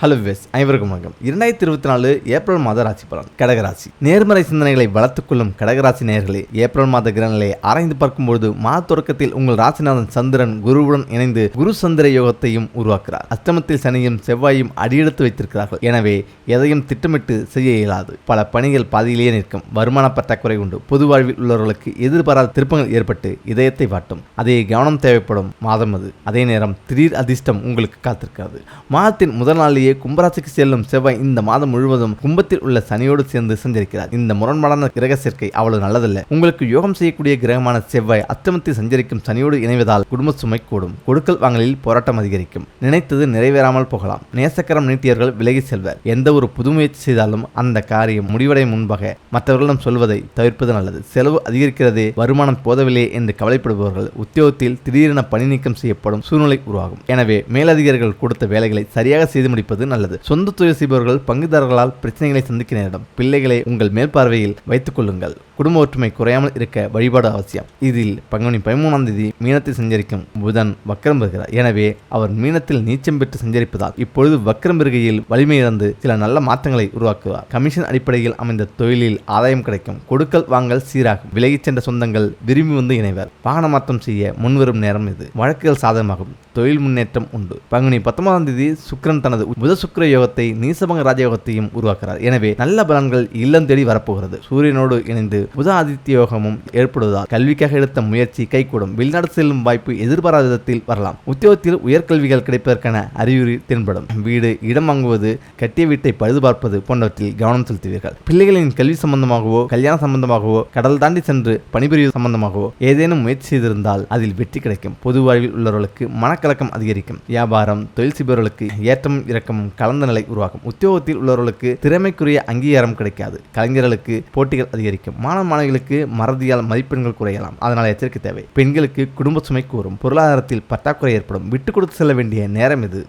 Hello வெஸ் அனைவருக்கும் வணக்கம். இரண்டாயிரத்தி இருபத்தி நாலு ஏப்ரல் மாத ராசி பலன் கடகராசி. நேர்மறை சிந்தனைகளை வளர்த்துக்கொள்ளும் கடகராசி நேயர்களே ஏப்ரல் மாத கிரகங்களை ஆராய்ந்து பார்க்கும்போது மாத தொடக்கத்தில் உங்கள் ராசிநாதன் சந்திரன் குருவுடன் இணைந்து குரு சந்திர யோகத்தையும் உருவாக்குறார் அஷ்டமத்தில் சனியும் செவ்வாயும் அடியெடுத்து வைத்திருக்கிறார்கள். எனவே எதையும் திட்டமிட்டு செய்ய இயலாது. பல பணிகள் பாதியிலேயே நிற்கும். வருமான பற்றாக்குறை உண்டு. பொது வாழ்வில் உள்ளவர்களுக்கு எதிர்பாராத திருப்பங்கள் ஏற்பட்டு இதயத்தை வாட்டும். அதே கவனம் தேவைப்படும் மாதம் அது. அதே நேரம் திடீர் அதிர்ஷ்டம் உங்களுக்கு காத்திருக்கிறது. மாதத்தின் முதல் நாளிலேயே கும்பராசிக்கு செல்லும் செவ்வாய் இந்த மாதம் முழுவதும் கும்பத்தில் உள்ள சனியோடு சேர்ந்து சஞ்சரிக்கிறார். இந்த முரண்பாடான கிரக சேர்க்கை அவ்வளவு நல்லதல்ல. உங்களுக்கு யோகம் செய்யக்கூடிய கிரகமான செவ்வாய் அத்தமத்தில் சஞ்சரிக்கும் சனியோடு இணைவதால் குடும்ப சுமை கூடும். கொடுக்கல் வாங்கலில் போராட்டம் அதிகரிக்கும். நினைத்தது நிறைவேறாமல் போகலாம். நேசக்கரம் நீட்டியவர்கள் விலகி செல்வர். எந்த ஒரு புது முயற்சி செய்தாலும் அந்த காரியம் முடிவடையும் முன்பாக மற்றவர்களிடம் சொல்வதை தவிர்ப்பது நல்லது. செலவு அதிகரிக்கிறதே வருமானம் போதவில்லை என்று கவலைப்படுபவர்கள் உத்தியோகத்தில் திடீரென பணி நீக்கம் செய்யப்படும் சூழ்நிலை உருவாகும். எனவே மேலதிகாரிகள் கொடுத்த வேலைகளை சரியாக செய்து முடிப்பது நல்லது. சொந்த தொழில் செய்பவர்கள் பங்குதாரர்களால் பிரச்சனைகளை சந்திக்க நேரிடும் பிள்ளைகளை உங்கள் மேற்பார்வையில் வைத்துக் கொள்ளுங்கள். குடும்ப ஒற்றுமை குறையாமல் இருக்க வழிபாடு அவசியம். இதில் பங்குனி பதிமூணாம் தேதி மீனத்தில் சஞ்சரிக்கும் புதன் வக்கரம் பெறுகிறார். எனவே அவர் மீனத்தில் நீச்சம் பெற்று சஞ்சரிப்பதால் இப்பொழுது வக்கரம் பெறுகையில் வலிமை இழந்து சில நல்ல மாற்றங்களை உருவாக்குவார். கமிஷன் அடிப்படையில் அமைந்த தொழிலில் ஆதாயம் கிடைக்கும். கொடுக்கல் வாங்கல் சீராகும். விலகிச் சென்ற சொந்தங்கள் விரும்பி வந்து இணைவர். வாகன மாற்றம் செய்ய முன்வரும் நேரம் இது. வழக்குகள் சாதகமாகும். தொழில் முன்னேற்றம் உண்டு. பங்குனி பத்தொன்பதாம் தேதி சுக்கிரன் தனது புத சுக்கர யோகத்தை நீசபங்க ராஜயோகத்தையும் உருவாக்குறார் எனவே நல்ல பலன்கள் இல்லம் தேடி வரப்போகிறது. சூரியனோடு இணைந்து புத ஆதித்ய யோகமும் ஏற்படுவதால் கல்விக்காக எடுத்த முயற்சி கைகூடும். வெளிநாடு செல்லும் வாய்ப்பு எதிர்பாராத விதத்தில் வரலாம். உத்தியோகத்தில் உயர்கல்விகள் கிடைப்பதற்கான அறிகுறி தென்படும். வீடு இடம் வாங்குவது கட்டிய வீட்டை பழுது பார்ப்பது போன்றவற்றில் கவனம் செலுத்துவீர்கள். பிள்ளைகளின் கல்வி சம்பந்தமாகவோ கல்யாண சம்பந்தமாகவோ கடல் தாண்டி சென்று பணிபுரிவு சம்பந்தமாகவோ ஏதேனும் முயற்சி செய்திருந்தால் அதில் வெற்றி கிடைக்கும். பொது வாழ்வில் உள்ளவர்களுக்கு மனக்கலக்கம் அதிகரிக்கும். வியாபாரம் தொழில் செய்பவர்களுக்கு ஏற்றமும் இறக்கமும் கலந்த நிலை உருவாகும். உத்தியோகத்தில் உள்ளவர்களுக்கு திறமைக்குரிய அங்கீகாரம் கிடைக்காது. கலைஞர்களுக்கு போட்டிகள் அதிகரிக்கும். மாணவ மாணவிகளுக்கு மறதியால் மதிப்பெண்கள் குறையலாம். அதனால் எச்சரிக்கை தேவை. பெண்களுக்கு குடும்ப சுமை கூறும். பொருளாதாரத்தில் பற்றாக்குறை ஏற்படும். விட்டு கொடுத்து செல்ல வேண்டிய நேரம் இது.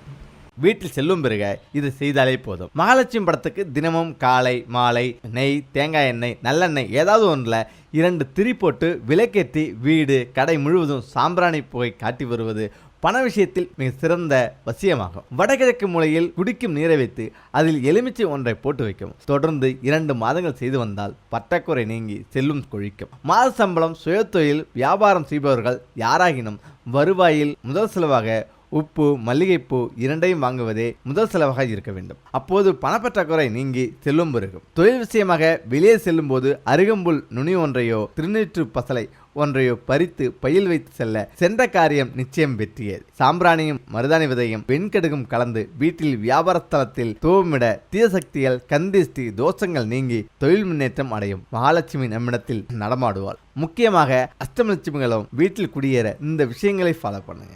வீட்டில் செல்லும் பிறகு இது செய்தாலே போதும். மகாலட்சுமி படத்துக்கு தினமும் காலை மாலை நெய் தேங்காய் எண்ணெய் நல்லெண்ணெய் ஏதாவது ஒன்றில் இரண்டு திரி போட்டு விளக்கேற்றி வீடு கடை முழுவதும் சாம்பிராணி புகை காட்டி வருவது பண விஷயத்தில் மிக சிறந்த வசியமாகும். வடகிழக்கு மூலையில் குடிக்கும் நீரை வைத்து அதில் எலுமிச்சை ஒன்றை போட்டு வைக்கும். தொடர்ந்து இரண்டு மாதங்கள் செய்து வந்தால் பற்றாக்குறை நீங்கி செல்லும் கொழிக்கும். மாத சம்பளம் சுயத்தொழில் வியாபாரம் செய்பவர்கள் யாராகினும் வருவாயில் முதல் செலவாக உப்பு மல்லிகைப்பூ இரண்டையும் வாங்குவதே முதல் செலவாக இருக்க வேண்டும். அப்போது பணப்பற்றாக்குறை நீங்கி செல்லும் பெருகும். தொழில் விஷயமாக வெளியே செல்லும்போது அருகம்புல் நுனி ஒன்றையோ திருநீற்று பசலை ஒன்றையோ பறித்து பயில் வைத்து செல்ல சென்ற காரியம் நிச்சயம் வெற்றியே. சாம்பிராணியும் மருதாணி விதையும் வெண்கடுகும் கலந்து வீட்டில் வியாபார ஸ்தலத்தில் தூவமிட தீயசக்திகள் கந்திஷ்டி தோஷங்கள் நீங்கி தொழில் முன்னேற்றம் அடையும் மகாலட்சுமி நம்மிடத்தில் நடமாடுவாள். முக்கியமாக அஷ்டமலட்சுமிகளும் வீட்டில் குடியேற இந்த விஷயங்களை ஃபாலோ பண்ணுங்க.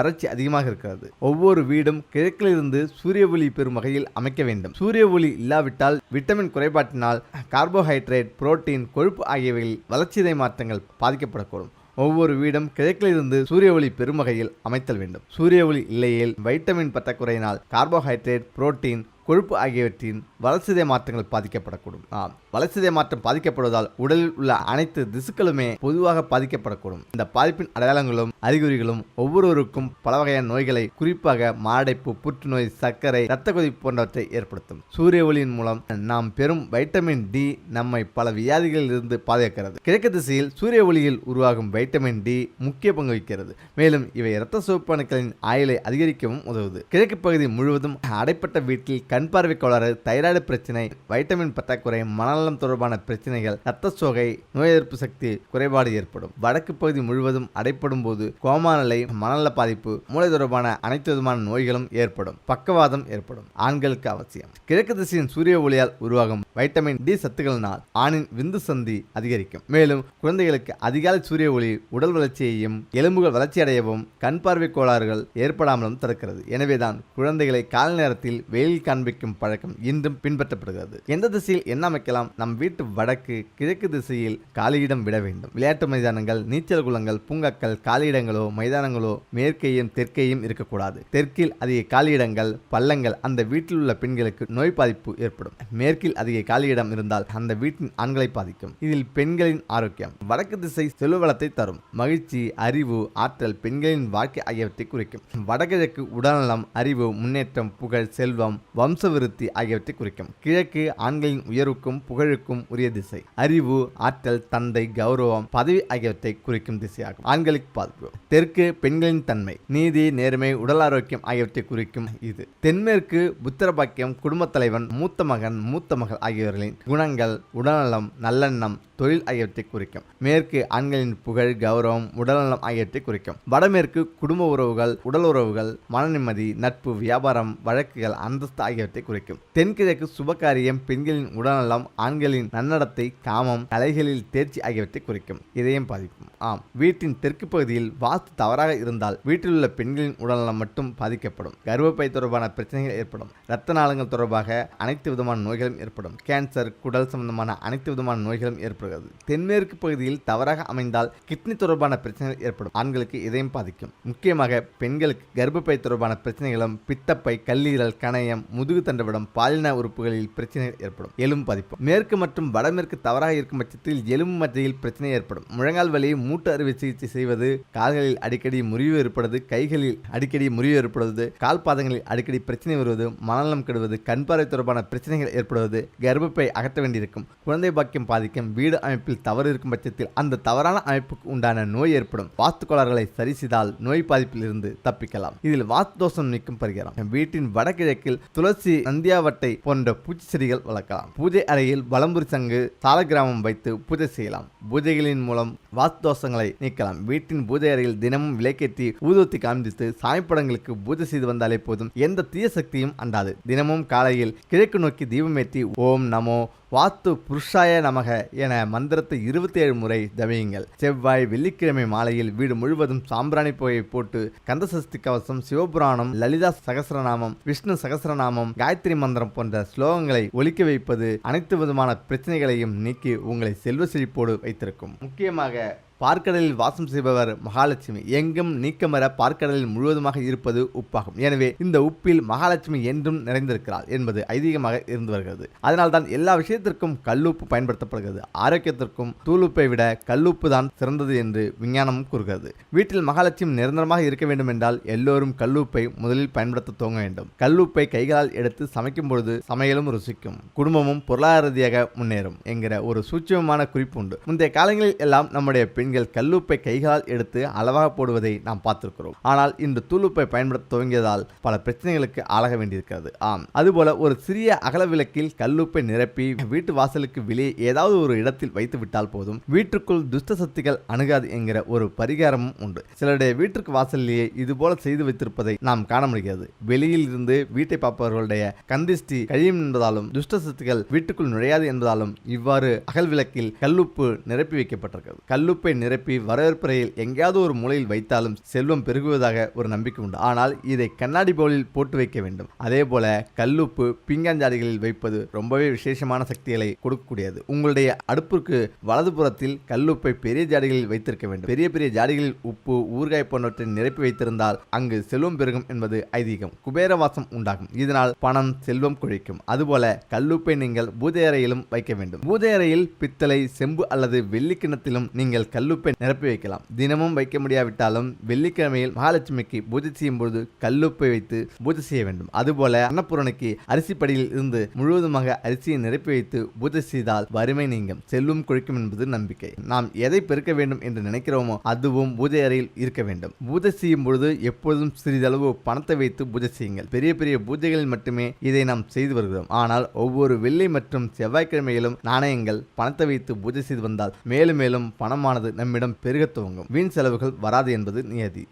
வறட்சி அதிகமாக இருக்கிறது ஒவ்வொரு வீடும் கிழக்கிலிருந்து சூரிய ஒளி பெறும் வகையில் அமைக்க வேண்டும். சூரிய ஒளி இல்லாவிட்டால் விட்டமின் குறைபாட்டினால் கார்போஹைட்ரேட் புரோட்டீன் கொழுப்பு ஆகியவையில் வளர்ச்சிதை மாற்றங்கள் பாதிக்கப்படக்கூடும். ஒவ்வொரு வீடும் கிழக்கிலிருந்து சூரிய ஒளி பெறும் வகையில் அமைத்தல் வேண்டும். சூரிய ஒளி இல்லையேல் வைட்டமின் பற்றாக்குறையினால் கார்போஹைட்ரேட் புரோட்டீன் கொழுப்பு ஆகியவற்றின் வளர்ச்சிதை மாற்றங்கள் பாதிக்கப்படக்கூடும். ஆம். வளர்ச்சிதை மாற்றம் பாதிக்கப்படுவதால் உடலில் உள்ள அனைத்து திசுக்களுமே பொதுவாக பாதிக்கப்படக்கூடும். இந்த பாதிப்பின் அடையாளங்களும் அறிகுறிகளும் ஒவ்வொருவருக்கும் பல வகையான நோய்களை குறிப்பாக மாரடைப்பு புற்றுநோய் சர்க்கரை இரத்த கொதிப்பு போன்றவற்றை ஏற்படுத்தும். சூரிய ஒளியின் மூலம் நாம் பெறும் வைட்டமின் டி நம்மை பல வியாதிகளில் இருந்து பாதுகாக்கிறது. கிழக்கு திசையில் சூரிய ஒளியில் உருவாகும் வைட்டமின் டி முக்கிய பங்கு வகிக்கிறது. மேலும் இவை இரத்த சிவப்பணுக்களின் ஆயுளை அதிகரிக்கவும் உதவுது. கிழக்கு பகுதி முழுவதும் அடைப்பட்ட வீட்டில் கண் பார்வை கோளாறு தைராய்டு பிரச்சனை வைட்டமின் பற்றாக்குறை மனநலம் தொடர்பான பிரச்சனைகள் இரத்த சோகை நோய் எதிர்ப்பு சக்தி குறைபாடு ஏற்படும். வடக்கு பகுதி முழுவதும் அடைப்படும் போது கோமா நிலை மனநல பாதிப்பு மூளை தொடர்பான அனைத்து விதமான நோய்களும் ஏற்படும். பக்கவாதம் ஏற்படும். ஆண்களுக்கு அவசியம். கிழக்கு திசையின் சூரிய ஒளியால் உருவாகும் வைட்டமின் டி சத்துக்களினால் ஆணின் விந்து சந்தி அதிகரிக்கும். மேலும் குழந்தைகளுக்கு அதிகாலை சூரிய ஒளி உடல் வளர்ச்சியையும் எலும்புகள் வளர்ச்சியடையவும் கண் பார்வை கோளாறுகள் ஏற்படாமலும் தடுக்கிறது. எனவேதான் குழந்தைகளை காலை நேரத்தில் வெயில் காண்பிக்கும் பழக்கம் இன்றும் பின்பற்றப்படுகிறது. எந்த திசையில் என்ன அமைக்கலாம்? நம் வீட்டு வடக்கு கிழக்கு திசையில் காலியிடம் விட வேண்டும். விளையாட்டு மைதானங்கள் நீச்சல் குளங்கள் பூங்காக்கள் காலியிடங்களோ மைதானங்களோ மேற்கையும் தெற்கையும் இருக்கக்கூடாது. தெற்கில் அதிக காலியிடங்கள் பள்ளங்கள் அந்த வீட்டில் உள்ள பெண்களுக்கு நோய் பாதிப்பு ஏற்படும். மேற்கில் அதிக காலியிடம் இருந்தால் அந்த வீட்டின் ஆண்களை பாதிக்கும். இதில் பெண்களின் ஆரோக்கியம் வடக்கு திசை செல்வ வளத்தை தரும். மகிழ்ச்சி அறிவு ஆற்றல் பெண்களின் வாழ்க்கை ஆகியவற்றை குறிக்கும். வடகிழக்கு உடல்நலம் அறிவு முன்னேற்றம் புகழ் செல்வம் வம்சவிருத்தி ஆகியவற்றை குறிக்கும். கிழக்கு ஆண்களின் உயர்வுக்கும் புகழுக்கும் உரிய திசை. அறிவு ஆற்றல் தந்தை கௌரவம் பதவி ஆகியவற்றை குறிக்கும் திசையாகும். ஆண்களுக்கு பாதிப்பு தெற்கு பெண்களின் தன்மை நீதி நேர்மை உடல் ஆரோக்கியம் ஆகியவற்றை குறிக்கும் இது. தென்மேற்கு புத்திரபாக்கியம் குடும்பத் தலைவன் மூத்த மகன் மூத்த மகள் ஆகியோர்களின் குணங்கள் உடல்நலம் நல்லெண்ணம் தொழில் ஆகியவற்றை குறிக்கும். மேற்கு ஆண்களின் புகழ் கௌரவம் உடல்நலம் ஆகியவற்றை குறிக்கும். வடமேற்கு குடும்ப உறவுகள் உடல் உறவுகள் மனநிம்மதி நட்பு வியாபாரம் வழக்குகள் அந்தஸ்து ஆகியவற்றை குறிக்கும். தென்கிழக்கு சுபகாரியம் பெண்களின் உடல்நலம் ஆண் ஆண்களின் நன்னடத்தை காமம் கலைகளில் தேர்ச்சி ஆகியவற்றை குறிக்கும். இதயம் பாதிக்கும். ஆம் வீட்டின் தெற்கு பகுதியில் வாஸ்து தவறாக இருந்தால் வீட்டில் உள்ள பெண்களின் உடல்நலம் மட்டும் பாதிக்கப்படும். கர்ப்பப்பை தொடர்பான பிரச்சனைகள் ஏற்படும். இரத்த நாளங்கள் தொடர்பாக அனைத்து விதமான நோய்களும் ஏற்படும். கேன்சர் குடல் சம்பந்தமான அனைத்து விதமான நோய்களும் ஏற்படுகிறது. தென்மேற்கு பகுதியில் தவறாக அமைந்தால் கிட்னி தொடர்பான பிரச்சனைகள் ஏற்படும். ஆண்களுக்கு இதயம் பாதிக்கும். முக்கியமாக பெண்களுக்கு கர்ப்பப்பை தொடர்பான பிரச்சனைகளும் பித்தப்பை கல்லீரல் கணையம் முதுகு தண்டவிடம் பாலின உறுப்புகளில் பிரச்சனைகள் ஏற்படும். எலும்பு பாதிப்பு. மேற்கு மற்றும் வடமேற்கு தவறாக இருக்கும் பட்சத்தில் எலும்பு மத்தியில் பிரச்சனை ஏற்படும். முழங்கால் வலி மூட்டு அறுவை சிகிச்சை செய்வது கால்களில் அடிக்கடி முறிவு ஏற்படுவது கைகளில் அடிக்கடி முறிவு ஏற்படுவது கால் பாதங்களில் அடிக்கடி பிரச்சனை வருவது மனநலம் கெடுவது கண் பார்வை தொடர்பான பிரச்சனைகள் ஏற்படுவது கர்ப்பப்பை அகற்ற வேண்டியிருக்கும். குழந்தை பாக்கியம் பாதிக்கும் வீடு அமைப்பில் தவறு இருக்கும் பட்சத்தில் அந்த தவறான அமைப்புக்கு உண்டான நோய் ஏற்படும். வாஸ்து கோளாறுகளை சரி செய்தால் நோய் பாதிப்பில் இருந்து தப்பிக்கலாம். இதில் வாஸ்து தோஷம் நீக்கும் பரிகாரம். வீட்டின் வடகிழக்கில் துளசி நந்தியாவட்டை போன்ற பூச்சி செடிகள் வளர்க்கலாம். பூஜை அறையில் வலம்புரி சங்கு சாலகிராமம் வைத்து பூஜை செய்யலாம். பூஜைகளின் மூலம் வாஸ்து தோஷங்களை நீக்கலாம். வீட்டின் பூஜை அறையில் தினமும் விலைக்கேற்றி ஊதுவத்தி காண்பித்து சாமி படங்களுக்கு பூஜை செய்து வந்தாலே போதும். எந்த தீய சக்தியும் அண்டாது. தினமும் காலையில் கிழக்கு நோக்கி தீபமேற்றி ஓம் நமோ வாத்து புருஷாய நமக என மந்திரத்தை இருபத்தி ஏழு முறை ஜபியுங்கள். செவ்வாய் வெள்ளிக்கிழமை மாலையில் வீடு முழுவதும் சாம்பிராணி புகையை போட்டு கந்தசஷ்டி கவசம் சிவபுராணம் லலிதா சகசரநாமம் விஷ்ணு சகசரநாமம் காயத்ரி மந்திரம் போன்ற ஸ்லோகங்களை ஒலிக்க வைப்பது அனைத்து விதமான பிரச்சனைகளையும் நீக்கி உங்களை செல்வ செழிப்போடு வைத்திருக்கும். முக்கியமாக பார்க்கடலில் வாசம் செய்பவர் மகாலட்சுமி. எங்கும் நீக்கமர பார்க்கடலில் முழுவதுமாக இருப்பது உப்பாகும். எனவே இந்த உப்பில் மகாலட்சுமி என்றும் நிறைந்திருக்கிறாள் என்பது ஐதீகமாக இருந்து வருகிறது. அதனால்தான் எல்லா விஷயத்திற்கும் கல்லுப்பு பயன்படுத்தப்படுகிறது. ஆரோக்கியத்திற்கும் தூளுப்பை விட கல்லுப்பு தான் சிறந்தது என்று விஞ்ஞானமும் கூறுகிறது. வீட்டில் மகாலட்சுமி நிரந்தரமாக இருக்க வேண்டும் என்றால் எல்லோரும் கல்லுப்பை முதலில் பயன்படுத்த துவங்க வேண்டும். கல்லுப்பை கைகளால் எடுத்து சமைக்கும் பொழுது சமையலும் ருசிக்கும். குடும்பமும் பொருளாதார ரீதியாக முன்னேறும் என்கிற ஒரு சூட்சமான குறிப்பு உண்டு. முந்தைய காலங்களில் எல்லாம் நம்முடைய பெண் பெண்கள் கல்லுப்பை கைகளால் எடுத்து அளவாக போடுவதை நாம் பார்த்திருக்கிறோம். ஆனால் இன்று தூளுப்பை பயன்படுத்த துவங்கியதால் பல பிரச்சனைகளுக்கு ஆளாக வேண்டியிருக்கிறது. ஆம். அதுபோல ஒரு சிறிய அகல விளக்கில் கல்லுப்பை நிரப்பி வீட்டு வாசலுக்கு வெளியே ஏதாவது ஒரு இடத்தில் வைத்து விட்டால் போதும். வீட்டுக்குள் துஷ்ட சக்திகள் அணுகாது என்கிற ஒரு பரிகாரமும் உண்டு. சிலருடைய வீட்டிற்கு வாசலிலேயே இதுபோல செய்து வைத்திருப்பதை நாம் காண முடிகிறது. வெளியில் இருந்து வீட்டை பார்ப்பவர்களுடைய கந்திஷ்டி கழியும் என்பதாலும் துஷ்ட சக்திகள் வீட்டுக்குள் நுழையாது என்பதாலும் இவ்வாறு அகல் விளக்கில் கல்லுப்பு நிரப்பி வைக்கப்பட்டிருக்கிறது. கல்லுப்பை நிரப்பி வரவேற்பறையில் எங்கேயாவது ஒரு மூலையில் வைத்தாலும் செல்வம் பெருகுவதாக ஒரு நம்பிக்கை உண்டு. ஆனால் இதை கண்ணாடி பவுலில் போட்டு வைக்க வேண்டும். அதே போல கல்லுப்பு பிங்காஞ்சாடிகளில் வைப்பது ரொம்பவே விசேஷமான சக்திகளை கொடுக்கக்கூடியது. உங்களுடைய அடுப்பிற்கு வலதுபுறத்தில் கல்லுப்பை பெரிய ஜாடிகளில் வைத்திருக்க வேண்டும். பெரிய பெரிய ஜாடிகளில் உப்பு ஊறுகாய் போன்றவற்றை நிரப்பி வைத்திருந்தால் அங்கு செல்வம் பெருகும் என்பது ஐதீகம். குபேர வாசம் உண்டாகும். இதனால் பணம் செல்வம் குழிக்கும். அதுபோல கல்லுப்பை நீங்கள் பூஜை அறையிலும் வைக்க வேண்டும். பூஜை அறையில் பித்தளை செம்பு அல்லது வெள்ளி கிண்ணத்திலும் நீங்கள் கல்லு கல்லுப்பை நிரப்பி வைக்கலாம். தினமும் வைக்க முடியாவிட்டாலும் வெள்ளிக்கிழமையில் மகாலட்சுமிக்கு பூஜை செய்யும் பொழுது கல்லுப்பை வைத்து பூஜை செய்ய வேண்டும். அதுபோல அன்னபூரனுக்கு அரிசி படியில் இருந்து முழுவதுமாக அரிசியை நிரப்பி வைத்து பூஜை செய்தால் வறுமை நீங்கும். செல்லும் கொழிக்கும் என்பது நம்பிக்கை. நாம் எதை பெருக்க வேண்டும் என்று நினைக்கிறோமோ அதுவும் பூஜை அறையில் இருக்க வேண்டும். பூஜை செய்யும் பொழுது எப்பொழுதும் சிறிதளவு பணத்தை வைத்து பூஜை செய்யுங்கள். பெரிய பெரிய பூஜைகளில் மட்டுமே இதை நாம் செய்து வருகிறோம். ஆனால் ஒவ்வொரு வெள்ளி மற்றும் செவ்வாய்க்கிழமையிலும் நாணயங்கள் பணத்தை வைத்து பூஜை செய்து வந்தால் மேலும் மேலும் பணமானது நம்மிடம் பெருகத் துவங்கும். வீண் செலவுகள் வராது என்பது நியதி.